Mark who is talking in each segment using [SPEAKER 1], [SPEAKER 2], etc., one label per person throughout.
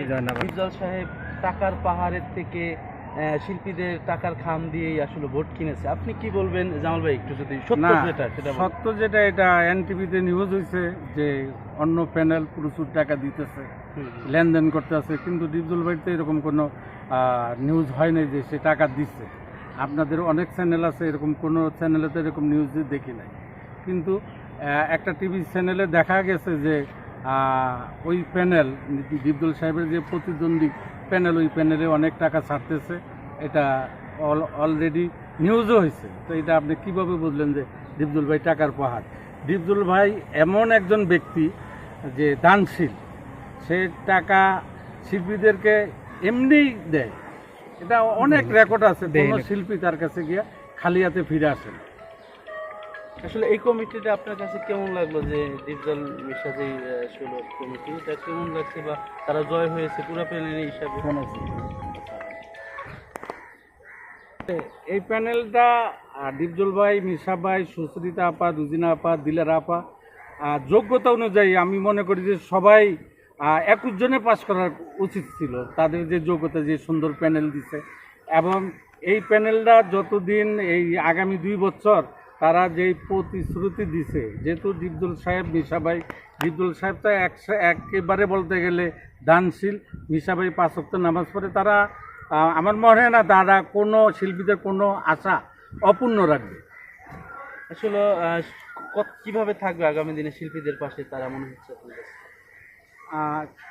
[SPEAKER 1] ইফজল সাহেব টাকার পাহাড়ের থেকে শিল্পীদের টাকার খাম দিয়েই আসলে ভোট কিনেছে আপনি কি বলবেন জামাল ভাই একটু যদি সত্য যেটা সেটা বলুন।
[SPEAKER 2] সত্য যেটা এটা এনটিভিতে নিউজ হয়েছে যে অন্য প্যানেল প্রচুর টাকা দিতেছে। লেনদেন করতেছে কিন্তু ডিপজল বাড়িতে এরকম কোনো নিউজ হয় নাই যে সে টাকা দিচ্ছে আপনাদের অনেক চ্যানেল আছে এরকম কোনো চ্যানেলে তো এরকম নিউজ দেখি নাই কিন্তু একটা টিভি চ্যানেলে দেখা গেছে যে ওই প্যানেল ডিপজল সাহেবের যে প্রতিদ্বন্দ্বী প্যানেল ওই প্যানেলে অনেক টাকা ছাড়তেছে। এটা অলরেডি নিউজও হয়েছে। তো এটা আপনি কীভাবে বুঝলেন যে ডিপজল ভাই টাকার পাহাড়? ডিপজল ভাই এমন একজন ব্যক্তি যে দানশীল। সে টাকা শিল্পীদেরকে এমনিই দেয়। এটা অনেক রেকর্ড আছে। কোনো শিল্পী তার কাছে গিয়ে খালি হাতে ফিরে আসেন
[SPEAKER 1] আসলে এই কমিটিটা আপনার কাছে কেমন লাগল যে ডিপজল মিশা যে ষোলো কমিটি এটা কেমন লাগছে বা তারা জয় হয়েছে পুরো প্যানেল হিসাবে?
[SPEAKER 2] এই প্যানেলটা আহ, ডিপজল ভাই মিশা ভাই সুশ্রিতা আপা রুজিনা আপা দিলার আপা যোগ্যতা অনুযায়ী আমি মনে করি যে সবাই একুশ জনে পাশ করার উচিত ছিল। তাদের যে যোগ্যতা যে সুন্দর প্যানেল দিছে। এবং এই প্যানেলটা যতদিন এই আগামী দুই বছর তারা যেই প্রতিশ্রুতি দিছে যেহেতু ডিপজল সাহেব মিশা ভাই ডিপজল সাহেব তো একশো একেবারে বলতে গেলে দানশীল মিশা ভাই পাঁচ ওয়াক্ত নামাজ পড়ে তারা আমার মনে হয় না তারা কোনো শিল্পীদের কোনো আশা অপূর্ণ রাখবে।
[SPEAKER 1] আসলে কীভাবে থাকবে আগামী দিনে শিল্পীদের পাশে তারা মনে হচ্ছে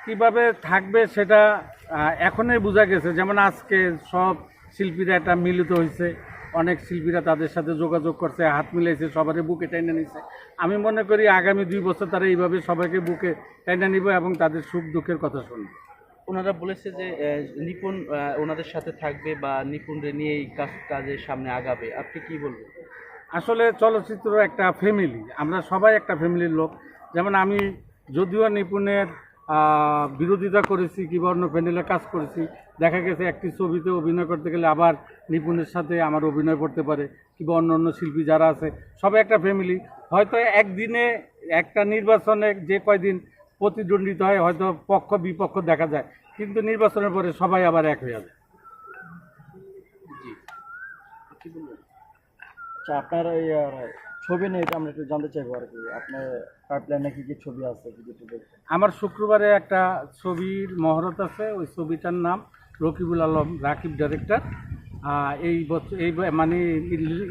[SPEAKER 2] কীভাবে থাকবে সেটা এখনই বোঝা গেছে। যেমন আজকে সব শিল্পীরা একটা মিলিত হয়েছে। অনেক শিল্পীরা তাদের সাথে যোগাযোগ করছে হাত মিলাইছে সবারই বুকে টেনে নিছে। আমি মনে করি আগামী দুই বছর তারা এইভাবে সবাইকে বুকে টেনে নিবে এবং তাদের সুখ দুঃখের কথা শুনবে।
[SPEAKER 1] ওনারা বলেছে যে নিপুণ ওনাদের সাথে থাকবে বা নিপুণরে নিয়ে এই কাজ কাজের সামনে আগাবে। আপনি কি বলবেন?
[SPEAKER 2] আসলে চলচ্চিত্র একটা ফ্যামিলি আমরা সবাই একটা ফ্যামিলির লোক। যেমন আমি যদিও নিপুণের বিরোধিতা করেছি কিংবা অন্য প্যানেলে কাজ করেছি। দেখা গেছে একটি ছবিতে অভিনয় করতে গেলে আবার নিপুণের সাথে আমার অভিনয় করতে পারে, কিংবা অন্য অন্য শিল্পী যারা আছে, সবাই একটা ফ্যামিলি হয়তো একদিনে, একটা নির্বাচনে যে কয়দিন প্রতিদ্বন্দ্বিতা হয়, হয়তো পক্ষ, বিপক্ষ দেখা যায়। কিন্তু নির্বাচনের পরে সবাই আবার এক হয়ে যাবে।
[SPEAKER 1] কি
[SPEAKER 3] আচ্ছা আপনার ছবি নিয়ে এটা আমরা একটু জানতে চাইব আর কি আপনার পাইপলাইনে কি কি ছবি আছে যদি একটু দেখতে
[SPEAKER 2] আমার শুক্রবারে একটা ছবির মহরত আছে ওই ছবিটার নাম রকিবুল আলম রাকিব ডাইরেক্টর এই বছর এই মানে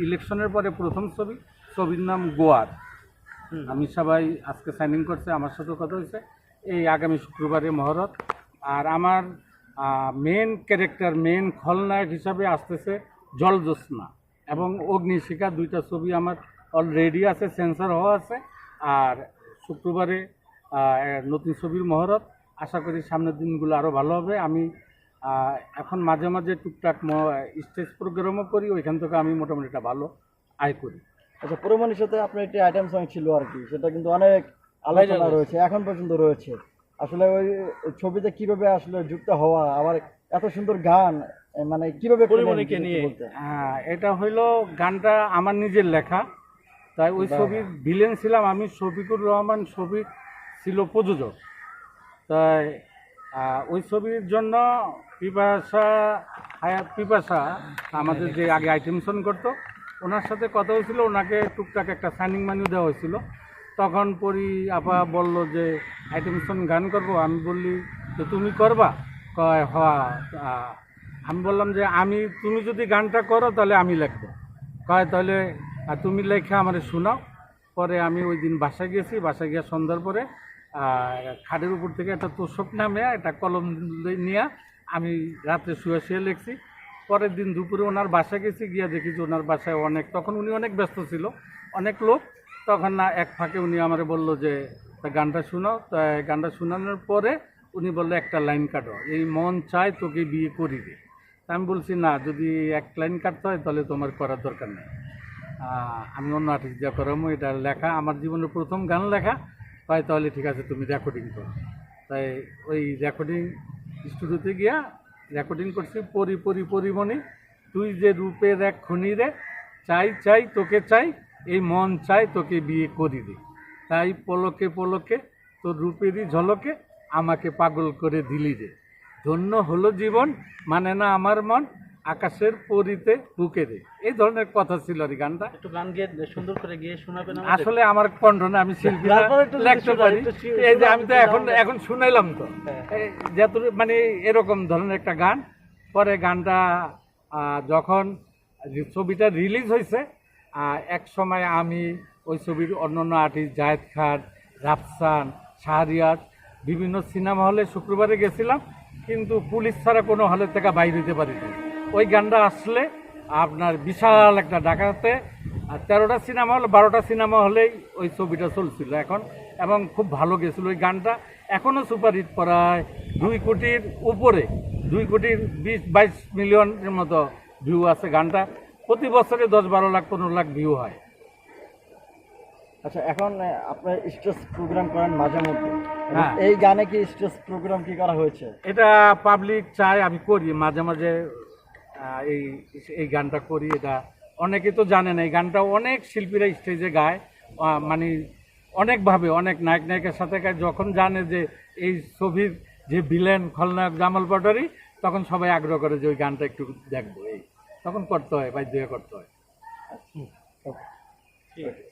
[SPEAKER 2] ইলেকশনের পরে প্রথম ছবি ছবির নাম গোয়ার। আমি সবাই আজকে সাইনিং করছে আমার সাথে কথা হয়েছে। এই আগামী শুক্রবারে মহরত। আর আমার মেন ক্যারেক্টার মেন খলনায়ক হিসাবে আসতেছে জলজ্যোৎস্না এবং অগ্নিশিখা দুইটা ছবি আমার অলরেডি আছে সেন্সর হওয়া আছে। আর শুক্রবারে নতুন ছবির মহরত। আশা করি সামনের দিনগুলো আরও ভালো হবে। আমি এখন মাঝে মাঝে টুকটাক স্টেজ প্রোগ্রামও করি। ওইখান থেকে আমি মোটামুটি একটা ভালো আয় করি।
[SPEAKER 3] আচ্ছা পুরোমানির সাথে আপনার একটি আইটেম সং ছিল আর কি। সেটা কিন্তু অনেক আলোচনা
[SPEAKER 1] Viral
[SPEAKER 3] রয়েছে এখন পর্যন্ত রয়েছে। আসলে ওই ছবিতে কীভাবে আসলে যুক্ত হওয়া আবার এত সুন্দর গান মানে কীভাবে
[SPEAKER 1] পরিমণিকে নিয়ে।
[SPEAKER 2] হ্যাঁ এটা হইল গানটা আমার নিজের লেখা। তাই ওই ছবির ভিলেন ছিলাম আমি শফিকুর রহমান শফিক ছিল প্রযোজক। তাই ওই ছবির জন্য পিপাসা হায়াত পিপাসা আমাদের যে আগে আইটেম সং করতো ওনার সাথে কথা হয়েছিল ওনাকে টুকটাক একটা সাইনিং মানিও দেওয়া হয়েছিল। তখন পরি আপা বলল যে আইটেম সং গান করব? আমি বললি তো তুমি করবা? কয় হ আমি বললাম যে আমি তুমি যদি গানটা করো তাহলে আমি লিখব। কয় তাহলে আহ, তুমি লেখা আমার শোনাও। পরে আমি ওই দিন বাসায় গেছি বাসায় গিয়ে সন্ধ্যার পরে খাটের উপর থেকে একটা তোষক নামে একটা কলম নিয়ে আমি রাত্রে শুয়ে শুয়ে লিখছি। পরের দিন দুপুরে ওনার বাসায় গেছি গিয়ে দেখি যে ওনার বাসায় অনেক তখন উনি অনেক ব্যস্ত ছিল অনেক লোক। তখন না এক ফাঁকে উনি আমার বলল যে গানটা শোনাও। তাই গানটা শোনানোর পরে উনি বলল একটা লাইন কাটো এই মন চায় তোকে বিয়ে করি দে তা আমি বলছি না যদি এক লাইন কাটতে হয় তাহলে তোমার করার দরকার নেই। আমি অন্য আর্টিস্ট যা করামো এটা লেখা, আমার জীবনের প্রথম গান লেখা, তাই তাহলে ঠিক আছে, তুমি রেকর্ডিং করো। তাই ওই রেকর্ডিং স্টুডিওতে গিয়া রেকর্ডিং করছি, পরি পরি পরিমণি, তুই যে রূপের এক খনি রে, চাই চাই তোকে চাই, এই মন চাই তোকে বিয়ে করি দে তাই পলকে পলকে, তোর রূপেরই ঝলকে আমাকে পাগল করে দিলি রে। ধন্য হলো জীবন মানে না আমার মন আকাশের পরিতে বুকে রে এই ধরনের কথা ছিল আর গানটা।
[SPEAKER 1] একটু গান গিয়ে সুন্দর করে গিয়ে শোনাবেন
[SPEAKER 2] আসলে আমার কণ্ঠ না আমি শিল্পী লিখতে পারি। এই যে আমি তো এখন এখন শুনাইলাম তো।
[SPEAKER 1] হ্যাঁ।
[SPEAKER 2] যত মানে এরকম ধরনের একটা গান। পরে গানটা যখন ছবিটা রিলিজ হয়েছে এক সময় আমি ওই ছবির অন্যান্য আর্টিস্ট জায়েদ খান রাফসান শাহরিয়ার বিভিন্ন সিনেমা হলে শুক্রবারে গেছিলাম। কিন্তু পুলিশ ছাড়া কোনো হলের থেকে বাইরে হতে পারি না ওই গানটা আসলে আপনার বিশাল একটা ঢাকাতে আর তেরোটা সিনেমা হল বারোটা সিনেমা হলেই ওই ছবিটা চলছিল এখন। এবং খুব ভালো গেছিল ওই গানটা। এখনও সুপারহিট প্রায় দুই কোটির উপরে দুই কোটির বিশ বাইশ মিলিয়নের মতো ভিউ আছে গানটা। প্রতি বছরে দশ বারো লাখ পনেরো লাখ ভিউ হয়।
[SPEAKER 3] আচ্ছা এখন আপনার স্টেজ প্রোগ্রাম করেন মাঝে মধ্যে।
[SPEAKER 2] হ্যাঁ।
[SPEAKER 3] এই গানে কি স্টেজ প্রোগ্রাম কি করা হয়েছে?
[SPEAKER 2] এটা পাবলিক চায় আমি করি মাঝে মাঝে এই এই গানটা করি এটা অনেকে তো জানে না এই গানটা অনেক শিল্পীরা স্টেজে গায় মানে অনেকভাবে অনেক নায়ক নায়িকার সাথে গায়। যখন জানে যে এই ছবির যে ভিলেন খলনায়ক জামাল পাটারি তখন সবাই আগ্রহ করে যে ওই গানটা একটু দেখব এই। তখন করতে হয় বাধ্য হয়ে করতে হয়।
[SPEAKER 1] ঠিক আছে।